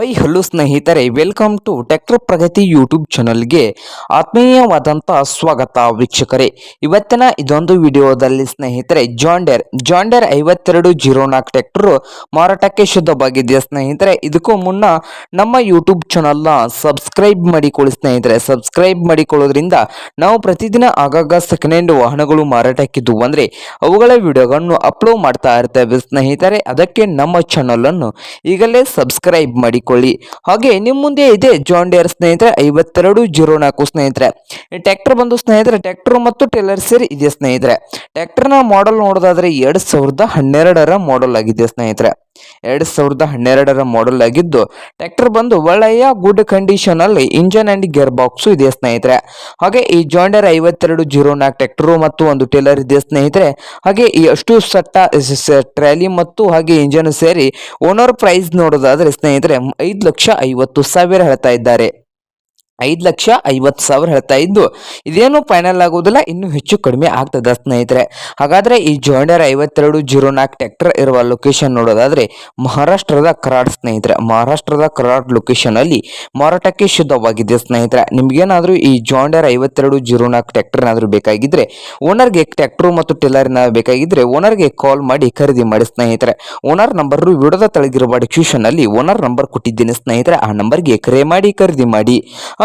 High hello ಸ್ನೇಹಿತರೆ welcome to ಟೆಕ್ರ Pragati YouTube ಚಾನಲ್ಗೆ ಆತ್ಮೀಯವಾದಂಥ ಸ್ವಾಗತ ವೀಕ್ಷಕರೇ. ಇವತ್ತಿನ ಇದೊಂದು ವಿಡಿಯೋದಲ್ಲಿ ಸ್ನೇಹಿತರೆ ಜಾಂಡೇರ್ ಜಾಂಡೇರ್ ಐವತ್ತೆರಡು ಜೀರೋ ನಾಲ್ಕು ಟ್ಯಾಕ್ಟ್ರು ಮಾರಾಟಕ್ಕೆ ಶುದ್ಧವಾಗಿದೆ ಸ್ನೇಹಿತರೆ. ಇದಕ್ಕೂ ಮುನ್ನ ನಮ್ಮ ಯೂಟ್ಯೂಬ್ ಚಾನಲ್ನ ಸಬ್ಸ್ಕ್ರೈಬ್ ಮಾಡಿಕೊಳ್ಳಿ ಸ್ನೇಹಿತರೆ. ಸಬ್ಸ್ಕ್ರೈಬ್ ಮಾಡಿಕೊಳ್ಳೋದ್ರಿಂದ ನಾವು ಪ್ರತಿದಿನ ಆಗಾಗ ಸೆಕೆಂಡ್ ಹ್ಯಾಂಡ್ ವಾಹನಗಳು ಮಾರಾಟಕ್ಕಿದ್ದು ಅಂದರೆ ಅವುಗಳ ವಿಡಿಯೋಗಳನ್ನು ಅಪ್ಲೋಡ್ ಮಾಡ್ತಾ ಇರ್ತೇವೆ ಸ್ನೇಹಿತರೆ. ಅದಕ್ಕೆ ನಮ್ಮ ಚಾನಲನ್ನು ಈಗಲೇ ಸಬ್ಸ್ಕ್ರೈಬ್ ಮಾಡಿಕೊಳ್ಳಿ ಹಾಗೆ ನಿಮ್ಮ ಮುಂದೆ ಇದೆ ಜಾನ್ ಡಿಯರ್ ಸ್ನೇಹಿತರೆ, ಐವತ್ತೆರಡು ಜೀರೋ ನಾಲ್ಕು ಸ್ನೇಹಿತರೆ. ಟ್ರ್ಯಾಕ್ಟರ್ ಬಂದು ಸ್ನೇಹಿತರೆ, ಟ್ರ್ಯಾಕ್ಟರ್ ಮತ್ತು ಟೇಲರ್ ಸೇರಿ ಇದೆ ಸ್ನೇಹಿತರೆ. ಟ್ರ್ಯಾಕ್ಟರ್ನ ಮಾಡೆಲ್ ನೋಡೋದಾದ್ರೆ ಎರಡ್ ಸಾವಿರದ ಹನ್ನೆರಡರ ಮಾಡೆಲ್ ಆಗಿದೆ ಸ್ನೇಹಿತರೆ. ಎರಡ್ ಸಾವಿರದ ಹನ್ನೆರಡರ ಮಾಡೆಲ್ ಆಗಿದ್ದು ಟ್ರ್ಯಾಕ್ಟರ್ ಬಂದು ಒಳ್ಳೆಯ ಗುಡ್ ಕಂಡೀಷನ್ ಅಲ್ಲಿ ಇಂಜನ್ ಅಂಡ್ ಗೇರ್ ಬಾಕ್ಸ್ ಇದೆ ಸ್ನೇಹಿತರೆ. ಹಾಗೆ ಈ ಜಾಂಡರ್ ಐವತ್ತೆರಡು ಜೀರೋ ನಾಲ್ಕು ಟ್ರ್ಯಾಕ್ಟರ್ ಮತ್ತು ಒಂದು ಟೇಲರ್ ಇದೆ ಸ್ನೇಹಿತರೆ. ಹಾಗೆ ಈ ಅಷ್ಟು ಸಟ್ಟ ಟ್ರ್ಯಾಲಿ ಮತ್ತು ಹಾಗೆ ಇಂಜನ್ ಸೇರಿ ಓನರ್ ಪ್ರೈಸ್ ನೋಡೋದಾದ್ರೆ ಸ್ನೇಹಿತರೆ ಐದು ಲಕ್ಷ ಐವತ್ತು ಸಾವಿರ ಹೇಳ್ತಾ ಇದ್ದಾರೆ. ಐದು ಲಕ್ಷ ಐವತ್ತು ಸಾವಿರ ಹೇಳ್ತಾ ಇದ್ದು, ಇದೇನು ಫೈನಲ್ ಆಗೋದಿಲ್ಲ, ಇನ್ನೂ ಹೆಚ್ಚು ಕಡಿಮೆ ಆಗ್ತದೆ ಸ್ನೇಹಿತರೆ. ಹಾಗಾದ್ರೆ ಈ ಜಾಂಡರ್ ಐವತ್ತೆರಡು, ಜೀರೋ ನಾಲ್ಕು ಟ್ರ್ಯಾಕ್ಟರ್ ಇರುವ ಲೊಕೇಶನ್ ನೋಡೋದಾದ್ರೆ, ಮಹಾರಾಷ್ಟ್ರದ ಕರಾಡ್ ಸ್ನೇಹಿತರೆ. ಮಹಾರಾಷ್ಟ್ರದ ಕರಾಡ್ ಲೊಕೇಶನ್ ಅಲ್ಲಿ ಮಾರಾಟಕ್ಕೆ ಶುದ್ಧವಾಗಿದೆ ಸ್ನೇಹಿತರೆ. ನಿಮ್ಗೇನಾದ್ರೂ ಈ ಜಾಂಡರ್ ಐವತ್ತೆರಡು, ಜೀರೋ ನಾಲ್ಕು ಟ್ರ್ಯಾಕ್ಟರ್ ಏನಾದರೂ ಬೇಕಾಗಿದ್ರೆ ಓನರ್ಗೆ ಟ್ಯಾಕ್ಟ್ರು ಮತ್ತು ಟೆಲ್ಲರ್ ಬೇಕಾಗಿದ್ರೆ ಓನರ್ಗೆ ಕಾಲ್ ಮಾಡಿ ಖರೀದಿ ಮಾಡಿ ಸ್ನೇಹಿತರೆ. ಓನರ್ ನಂಬರ್ ವಿಡೋದ ತಳಗಿರುವ ಡಿಸ್ಕ್ರಿಪ್ಷನ್ ಅಲ್ಲಿ ಓನರ್ ನಂಬರ್ ಕೊಟ್ಟಿದ್ದೇನೆ ಸ್ನೇಹಿತರೆ. ಆ ನಂಬರ್ಗೆ ಕರೆ ಮಾಡಿ, ಖರೀದಿ ಮಾಡಿ.